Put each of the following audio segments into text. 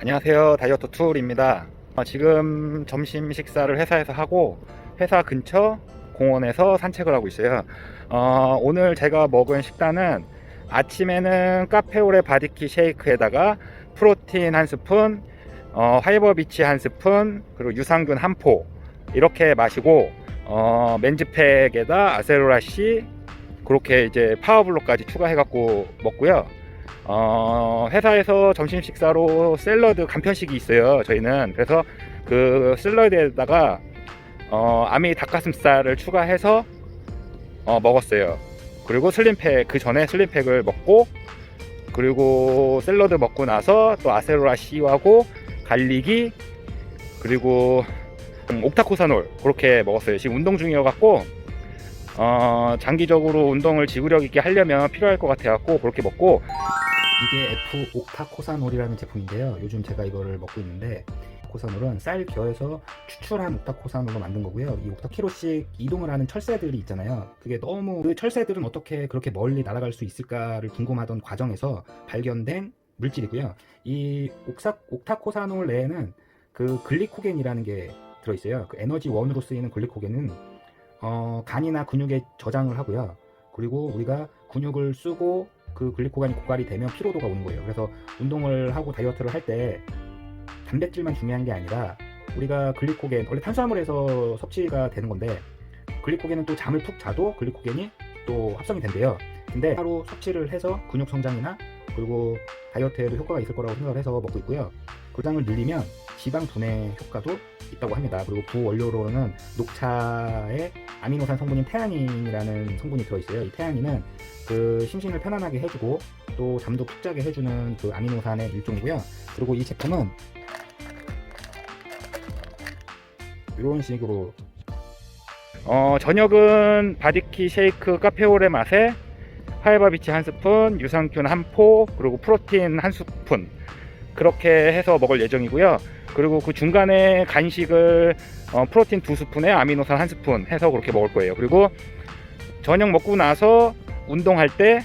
안녕하세요. 다이어트 툴입니다. 어, 지금 점심 식사를 회사에서 하고 회사 근처 공원에서 산책을 하고 있어요. 어, 오늘 제가 먹은 식단은 아침에는 카페오레 바디키 쉐이크에다가 프로틴 한 스푼 어, 화이버 비치 한 스푼 그리고 유산균 한 포 이렇게 마시고 어, 맨즈팩에다 아세로라씨 그렇게 이제 파워블록까지 추가해갖고 먹고요 어, 회사에서 점심 식사로 샐러드 간편식이 있어요. 저희는 그래서 그 샐러드에다가 어, 아미 닭가슴살을 추가해서 어, 먹었어요. 그리고 슬림팩 그 전에 슬림팩을 먹고 그리고 샐러드 먹고 나서 또 아세로라 씨하고 갈리기 그리고 음, 옥타코사놀 그렇게 먹었어요. 지금 운동 중이어 갖고 어, 장기적으로 운동을 지구력 있게 하려면 필요할 것 같아 갖고 그렇게 먹고 이게 F 옥타코사놀이라는 제품인데요. 요즘 제가 이거를 먹고 있는데 코사놀은 쌀 겨에서 추출한 옥타코사놀로 만든 거고요. 이 옥타키로씩 이동을 하는 철새들이 있잖아요. 그게 너무 그 철새들은 어떻게 그렇게 멀리 날아갈 수 있을까를 궁금하던 과정에서 발견된 물질이고요. 이 옥사, 옥타코사놀 내에는 그 글리코겐이라는 게 들어있어요. 그 에너지 원으로 쓰이는 글리코겐은 어, 간이나 근육에 저장을 하고요. 그리고 우리가 근육을 쓰고 그 글리코겐이 고갈이 되면 피로도가 오는 거예요. 그래서 운동을 하고 다이어트를 할 때 단백질만 중요한 게 아니라 우리가 글리코겐 원래 탄수화물에서 섭취가 되는 건데 글리코겐은 또 잠을 푹 자도 글리코겐이 또 합성이 된대요. 근데 하루 섭취를 해서 근육 성장이나 그리고 다이어트에도 효과가 있을 거라고 생각을 해서 먹고 있고요. 고장을 늘리면 지방 분해 효과도 있다고 합니다. 그리고 부원료로는 녹차에 아미노산 성분인 태아닌이라는 성분이 들어있어요. 이 태아닌은 그 심신을 편안하게 해주고 또 잠도 푹 자게 해주는 그 아미노산의 일종이고요. 그리고 이 제품은 이런 식으로 어, 저녁은 바디키 쉐이크 카페오레 맛에 하이바비치 한 스푼, 유산균 한 포, 그리고 프로틴 한 스푼 그렇게 해서 먹을 예정이고요. 그리고 그 중간에 간식을 어, 프로틴 두 스푼에 아미노산 한 스푼 해서 그렇게 먹을 거예요. 그리고 저녁 먹고 나서 운동할 때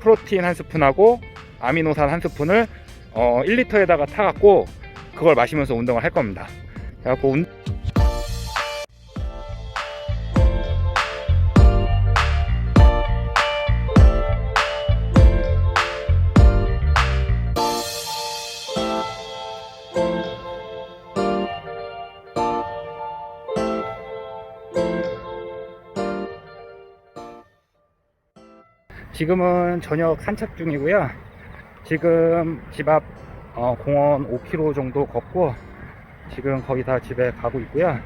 프로틴 한 스푼하고 아미노산 한 스푼을 어, 1리터에다가 타갖고 그걸 마시면서 운동을 할 겁니다. 그래갖고 운... 지금은 저녁 산책 중이고요. 지금 집앞 어, 공원 5km 정도 걷고 지금 거의 다 집에 가고 있고요.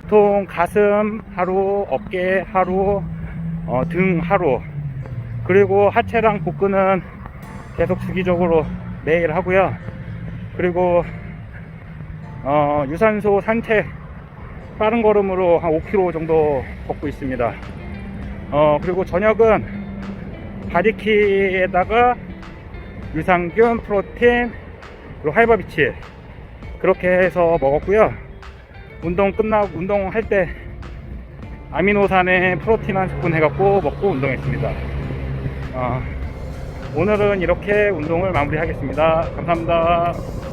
보통 가슴 하루, 어깨 하루, 어, 등 하루, 그리고 하체랑 복근은 계속 주기적으로 매일 하고요. 그리고 어, 유산소 산책 빠른 걸음으로 한 5km 정도 걷고 있습니다. 어, 그리고 저녁은 바디키에다가 유산균, 프로틴, 그리고 하이버비치 그렇게 해서 먹었고요. 운동 끝나고 운동할 때 아미노산에 프로틴 한 스푼 해갖고 먹고 운동했습니다. 어, 오늘은 이렇게 운동을 마무리하겠습니다. 감사합니다.